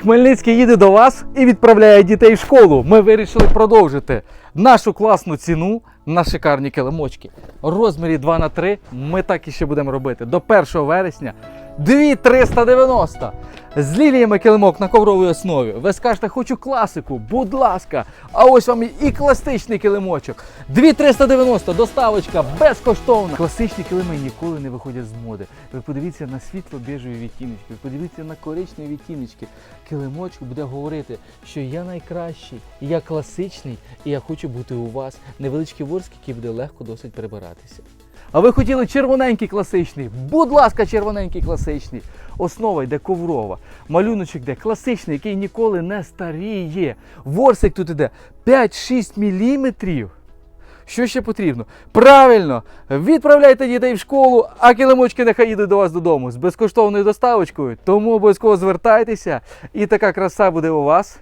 Хмельницький їде до вас і відправляє дітей в школу. Ми вирішили продовжити нашу класну ціну на шикарні килимочки. Розмірі 2 на 3 ми так і ще будемо робити. До 1 вересня 2390. З ліліями килимок на ковровій основі. Ви скажете, хочу класику, будь ласка. А ось вам і класичний килимочок. 2390, доставочка безкоштовна. Класичні килими ніколи не виходять з моди. Ви подивіться на світло біжеві відтіночки, ви подивіться на коричневі відтіночки. Килимочок буде говорити, що я найкращий, я класичний, і я хочу бути у вас. Невеличкий ворск, який буде легко досить перебиратися. А ви хотіли червоненький класичний? Будь ласка, червоненький класичний. Основа йде коврова. Малюночок йде класичний, який ніколи не старіє. Ворсик тут іде 5-6 міліметрів. Що ще потрібно? Правильно, відправляйте дітей в школу, а килимочки нехай їдуть до вас додому з безкоштовною доставочкою. Тому обов'язково звертайтеся, і така краса буде у вас.